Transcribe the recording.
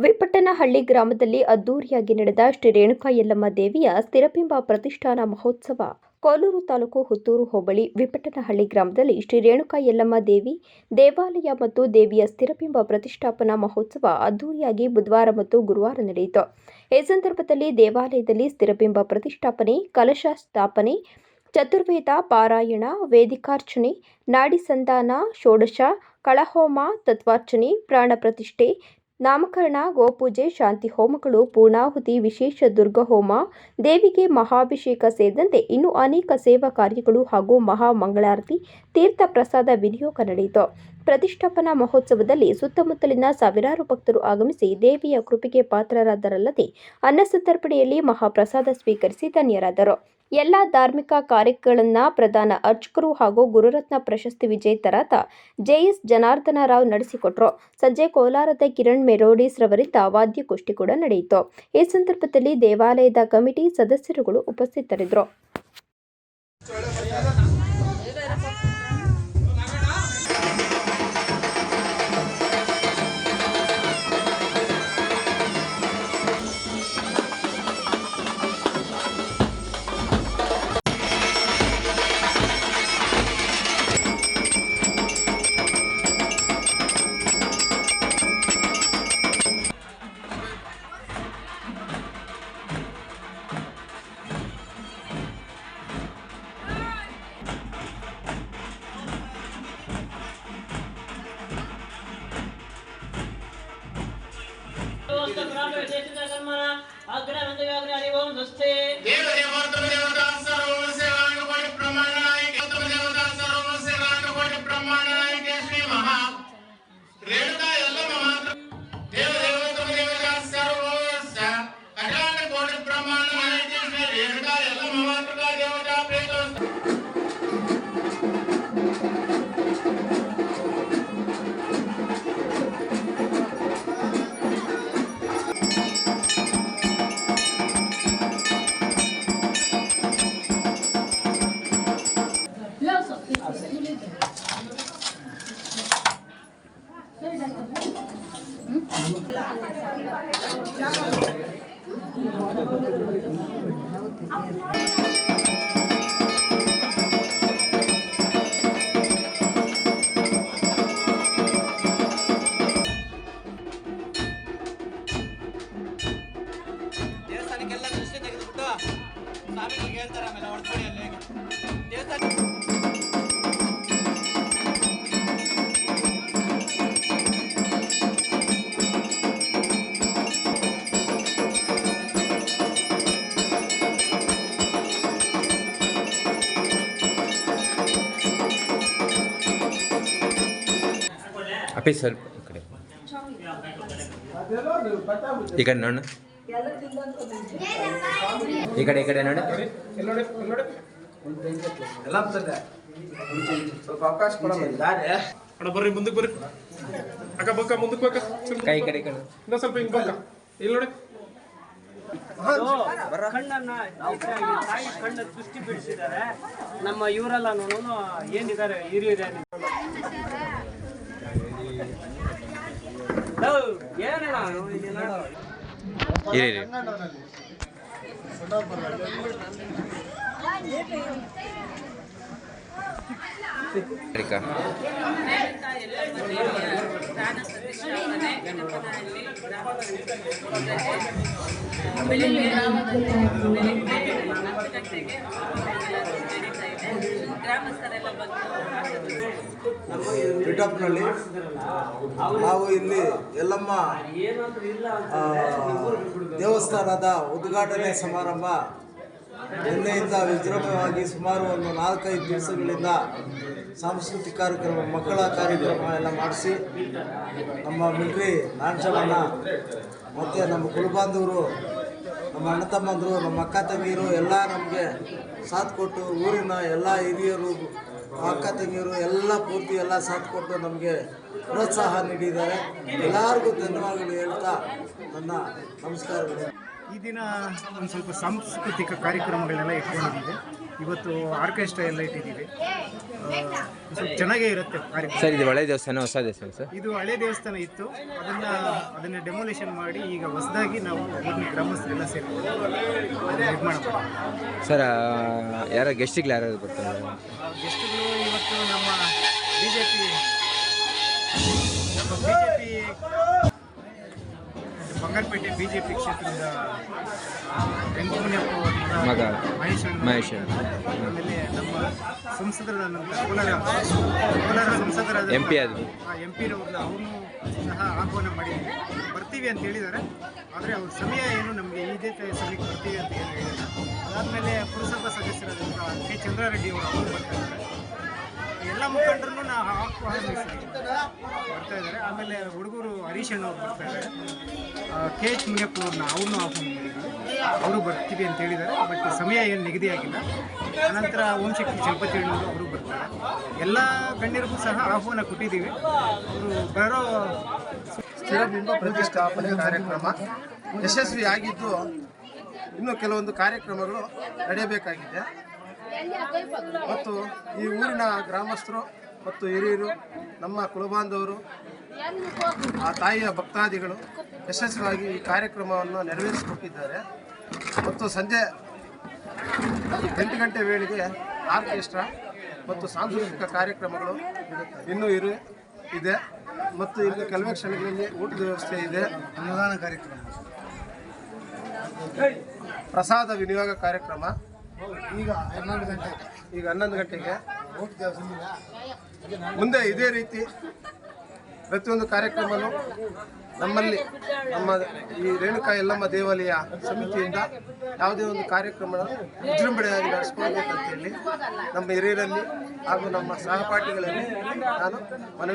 ವಿಪಟ್ಟನಹಳ್ಳಿ ಗ್ರಾಮದಲ್ಲಿ ಅದ್ದೂರಿಯಾಗಿ ನಡೆದ ಶ್ರೀ ರೇಣುಕಾ ಯಲ್ಲಮ್ಮ ದೇವಿಯ ಸ್ಥಿರಬಿಂಬ ಪ್ರತಿಷ್ಠಾನ ಮಹೋತ್ಸವ. ಕೋಲೂರು ತಾಲೂಕು ಹುತ್ತೂರು ಹೋಬಳಿ ವಿಪಟ್ಟನಹಳ್ಳಿ ಗ್ರಾಮದಲ್ಲಿ ಶ್ರೀ ರೇಣುಕಾ ಯಲ್ಲಮ್ಮ ದೇವಿ ದೇವಾಲಯ ಮತ್ತು ದೇವಿಯ ಸ್ಥಿರಬಿಂಬ ಪ್ರತಿಷ್ಠಾಪನಾ ಮಹೋತ್ಸವ ಅದ್ದೂರಿಯಾಗಿ ಬುಧವಾರ ಮತ್ತು ಗುರುವಾರ ನಡೆಯಿತು. ಈ ಸಂದರ್ಭದಲ್ಲಿ ದೇವಾಲಯದಲ್ಲಿ ಸ್ಥಿರಬಿಂಬ ಪ್ರತಿಷ್ಠಾಪನೆ, ಕಲಶ ಸ್ಥಾಪನೆ, ಚತುರ್ವೇದ, ಪಾರಾಯಣ, ವೇದಿಕಾರ್ಚನೆ ನಾಡಿಸಂಧಾನ ಷೋಡಶ, ಕಳಹೋಮ, ತತ್ವಾರ್ಚನೆ, ಪ್ರಾಣ ಪ್ರತಿಷ್ಠೆ ನಾಮಕರಣ, ಗೋಪೂಜೆ, ಶಾಂತಿ ಹೋಮಗಳು, ಪೂರ್ಣಾಹುತಿ, ವಿಶೇಷ ದುರ್ಗ ಹೋಮ, ದೇವಿಗೆ ಮಹಾಭಿಷೇಕ ಸೇರಿದಂತೆ ಇನ್ನೂ ಅನೇಕ ಸೇವಾ ಕಾರ್ಯಗಳು ಹಾಗೂ ಮಹಾ ಮಂಗಳಾರತಿ, ತೀರ್ಥ ಪ್ರಸಾದ ವಿನಿಯೋಗ ನಡೆಯಿತು. ಪ್ರತಿಷ್ಠಾಪನಾ ಮಹೋತ್ಸವದಲ್ಲಿ ಸುತ್ತಮುತ್ತಲಿನ ಸಾವಿರಾರು ಭಕ್ತರು ಆಗಮಿಸಿ ದೇವಿಯ ಕೃಪೆಗೆ ಪಾತ್ರರಾದರಲ್ಲದೆ ಅನ್ನಸಂತರ್ಪಣೆಯಲ್ಲಿ ಮಹಾಪ್ರಸಾದ ಸ್ವೀಕರಿಸಿ ಧನ್ಯರಾದರು. ಎಲ್ಲ ಧಾರ್ಮಿಕ ಕಾರ್ಯಗಳನ್ನು ಪ್ರಧಾನ ಅರ್ಚಕರು ಹಾಗೂ ಗುರುರತ್ನ ಪ್ರಶಸ್ತಿ ವಿಜೇತರಾದ ಜೆಎಸ್ ಜನಾರ್ದನ ರಾವ್ ನಡೆಸಿಕೊಟ್ರು. ಸಂಜೆ ಕೋಲಾರದ ಕಿರಣ್ ಮೆರೋಡಿಸ್ ರವರಿಂದ ವಾದ್ಯಗೋಷ್ಠಿ ಕೂಡ ನಡೆಯಿತು. ಈ ಸಂದರ್ಭದಲ್ಲಿ ದೇವಾಲಯದ ಕಮಿಟಿ ಸದಸ್ಯರುಗಳು ಉಪಸ್ಥಿತರಿದ್ದರು. అగ్రమంది అగ్ని హరి ఓం స్వస్తే దేవ దేవతలు దేవతాంస ದೇವಸ್ಥಾನಕ್ಕೆಲ್ಲ ದೃಷ್ಟಿ ತೆಗೆದುಬಿಟ್ಟು ಸ್ವಾಮಿಗಳಿಗೆ ಹೇಳ್ತಾರೆ ಆಮೇಲೆ ಹೊಡ್ಕೊಳ್ಳಿ ಅಪ್ಪಿ ಸ್ವಲ್ಪ ಈ ಕಡೆ. ಈ ಕಡೆ ನೋಡ ಈ ಕಡೆ ಈ ಕಡೆ ನೋಡ. ಅಣ್ಣ ಬರ್ರಿ ಮುಂದಕ್ಕೆ ಬರ್ರಿ. ಅಕ್ಕ ಬಕ್ಕ ಮುಂದಕ್ಕೆ ಬಕ್ಕ. ಸ್ವಲ್ಪ ಕೈ ಈ ಕಡೆ ಕಡೆ. ಇನ್ನೂ ಸ್ವಲ್ಪ ಹಿಂಗೆ ಬಕ್ಕ. ಇಲ್ಲಿ ನೋಡಿ. ಕಣ್ಣನ್ನ ಕಣ್ಣ ದೃಷ್ಟಿ ಬಿಡಿಸಿದ್ದಾರೆ. ನಮ್ಮ ಇವರೆಲ್ಲ ಏನಿದ್ದಾರೆ ಹಿರಿಯರು ಇರಿ ಬೆಳಿಗ್ಗೆ ಗ್ರಾಮಸ್ಥರೆಲ್ಲ ಬಂದು ಪಿಟಪ್ನಲ್ಲಿ ನಾವು ಇಲ್ಲಿ ಎಲ್ಲಮ್ಮ ಆ, ದೇವಸ್ಥಾನದ ಉದ್ಘಾಟನೆ ಸಮಾರಂಭ ನಿನ್ನೆಯಿಂದ ವಿಜೃಂಭವಾಗಿ ಸುಮಾರು ಒಂದು ನಾಲ್ಕೈದು ದಿವಸಗಳಿಂದ ಸಾಂಸ್ಕೃತಿಕ ಕಾರ್ಯಕ್ರಮ ಮಕ್ಕಳ ಕಾರ್ಯಕ್ರಮ ಎಲ್ಲ ಮಾಡಿಸಿ ನಮ್ಮ ಮಿಲ್ಟ್ರಿ ನಾಂಚಮಣ್ಣ ಮತ್ತು ನಮ್ಮ ಕುಲಬಾಂಧವರು ನಮ್ಮ ಅಣ್ಣ ತಮ್ಮಂದರು ನಮ್ಮ ಅಕ್ಕ ತಂಗಿಯರು ಎಲ್ಲ ನಮಗೆ ಸಾಥ್ ಕೊಟ್ಟು ಊರಿನ ಎಲ್ಲ ಹಿರಿಯರು ಅಕ್ಕ ತಂಗಿಯರು ಎಲ್ಲ ಪೂರ್ತಿ ಎಲ್ಲ ಸಾಥ್ ಕೊಟ್ಟು ನಮಗೆ ಪ್ರೋತ್ಸಾಹ ನೀಡಿದ್ದಾರೆ. ಎಲ್ಲರಿಗೂ ಧನ್ಯವಾದಗಳು ಹೇಳ್ತಾ ನನ್ನ ನಮಸ್ಕಾರಗಳು. ಈ ದಿನ ಒಂದು ಸ್ವಲ್ಪ ಸಾಂಸ್ಕೃತಿಕ ಕಾರ್ಯಕ್ರಮಗಳೆಲ್ಲ ಇಟ್ಕೊಂಡಿದ್ದೀವಿ. ಇವತ್ತು ಆರ್ಕೆಸ್ಟ್ರಾ ಎಲ್ಲ ಇಟ್ಟಿದ್ದೀವಿ. ಸ್ವಲ್ಪ ಚೆನ್ನಾಗೇ ಇರುತ್ತೆ ಕಾರ್ಯಕ್ರಮ. ಸರ್ ಇದು ಹಳೆ ದೇವಸ್ಥಾನ ಹೊಸ ದೇವಸ್ಥಾನ ಸರ್? ಇದು ಹಳೆ ದೇವಸ್ಥಾನ ಇತ್ತು. ಅದನ್ನ ಅದನ್ನ ಡೆಮೊಲೇಷನ್ ಮಾಡಿ ಈಗ ಹೊಸದಾಗಿ ನಾವು ಊರಿನ ಗ್ರಾಮಸ್ಥರೆಲ್ಲ ಸೇರಿ ನಿರ್ಮಾಣ ಮಾಡಿದ್ವಿ ಸರ್ ಯಾರ ಗೆಸ್ಟ್ಗಳು ಯಾರು ಬರ್ತಾರೆ? ಗೆಸ್ಟ್ಗಳು ಇವತ್ತು ನಮ್ಮ B J P B J P Bangarapete BJP J P ಕ್ಷೇತ್ರದ ಮಗ ಮಹೇಶ್ ಮಹೇಶ್ ಆಮೇಲೆ ನಮ್ಮ ಸಂಸದರ ಕೋಲಾರ ಕೋಲಾರ ಸಂಸದರಾದ ಪಿ ಆದ್ರು. ಎಂ ಪಿ ರವ್ರದ್ದು ಅವನು ಸಹ ಆಹ್ವಾನ ಮಾಡಿ ಬರ್ತೀವಿ ಅಂತ ಹೇಳಿದ್ದಾರೆ. ಆದರೆ ಅವ್ರ ಸಮಯ ಏನು ನಮಗೆ ಇದೇ ಸಮಯಕ್ಕೆ ಬರ್ತೀವಿ ಅಂತ ಏನು ಹೇಳಿಲ್ಲ. ಅದಾದಮೇಲೆ ಪುರಸಭಾ ಸದಸ್ಯರಾದಂಥ ಕೆ. ಚಂದ್ರಾರೆಡ್ಡಿ ಅವರು ಅವರು ಬರ್ತಾ ಇದ್ದಾರೆ. ಎಲ್ಲ ಆಹ್ವಾನಿಸಿದ್ದೀವಿ ಬರ್ತಾ ಇದ್ದಾರೆ. ಆಮೇಲೆ ಹುಡುಗರು ಹರೀಶ್ ಅಣ್ಣ ಅವ್ರು ಬರ್ತಾ ಇದ್ದಾರೆ. ಕೆ ಎಚ್ ಮುನಿಯಪ್ಪ ಅವ್ರನ್ನ ಮಾಡಿದ್ದೀವಿ. ಅವರು ಬರ್ತೀವಿ ಅಂತ ಹೇಳಿದ್ದಾರೆ. ಬಟ್ ಸಮಯ ಏನು ನಿಗದಿಯಾಗಿಲ್ಲ ಅನಂತರ ಓಂ ಶಕ್ತಿ ಚಲಪತಿ ಅಣ್ಣವರು ಅವರು ಬರ್ತಾರೆ. ಎಲ್ಲ ಗಣ್ಯರಿಗೂ ಸಹ ಆಹ್ವಾನ ಕೊಟ್ಟಿದ್ದೀವಿ. ಅವರು ಬರೋ ಸ್ಥಿರಬಿಂಬ ಪ್ರತಿಷ್ಠಾಪನೆ ಕಾರ್ಯಕ್ರಮ ಯಶಸ್ವಿಯಾಗಿದ್ದು ಇನ್ನೂ ಕೆಲವೊಂದು ಕಾರ್ಯಕ್ರಮಗಳು ನಡೆಯಬೇಕಾಗಿದೆ. ಮತ್ತು ಈ ಊರಿನ ಗ್ರಾಮಸ್ಥರು ಮತ್ತು ಹಿರಿಯರು ನಮ್ಮ ಕುಲಬಾಂಧವರು ಆ ತಾಯಿಯ ಭಕ್ತಾದಿಗಳು ಯಶಸ್ವಿಯಾಗಿ ಈ ಕಾರ್ಯಕ್ರಮವನ್ನು ನೆರವೇರಿಸಿಕೊಟ್ಟಿದ್ದಾರೆ. ಮತ್ತು ಸಂಜೆ ಎಂಟು ಗಂಟೆ ವೇಳೆಗೆ ಆರ್ಕೆಸ್ಟ್ರಾ ಮತ್ತು ಸಾಂಸ್ಕೃತಿಕ ಕಾರ್ಯಕ್ರಮಗಳು ಇನ್ನೂ ಇರು ಇದೆ. ಮತ್ತು ಇಲ್ಲಿ ಕೆಲವೇ ಕ್ಷಣಗಳಲ್ಲಿ ಊಟದ ವ್ಯವಸ್ಥೆ ಇದೆ. ಅನ್ನದಾನ ಕಾರ್ಯಕ್ರಮ. ಪ್ರಸಾದ ವಿನಿಯೋಗ ಕಾರ್ಯಕ್ರಮ. ಈಗ ಹನ್ನೊಂದು ಗಂಟೆ ಈಗ ಹನ್ನೊಂದು ಗಂಟೆಗೆ? ಮುಂದೆ ಇದೇ ರೀತಿ ಪ್ರತಿಯೊಂದು ಕಾರ್ಯಕ್ರಮನು ನಮ್ಮಲ್ಲಿ ನಮ್ಮ ಈ ರೇಣುಕಾ ಎಲ್ಲಮ್ಮ ದೇವಾಲಯ ಸಮಿತಿಯಿಂದ ಯಾವುದೇ ಒಂದು ಕಾರ್ಯಕ್ರಮ ವಿಜೃಂಭಣೆಯಾಗಿ ನಡೆಸ್ಕೊಳ್ಬೇಕಂತ ಹೇಳಿ ನಮ್ಮ ಹಿರಿಯರಲ್ಲಿ ಹಾಗೂ ನಮ್ಮ ಸಹಪಾಠಿಗಳಲ್ಲಿ ನಾನು ಮನವಿ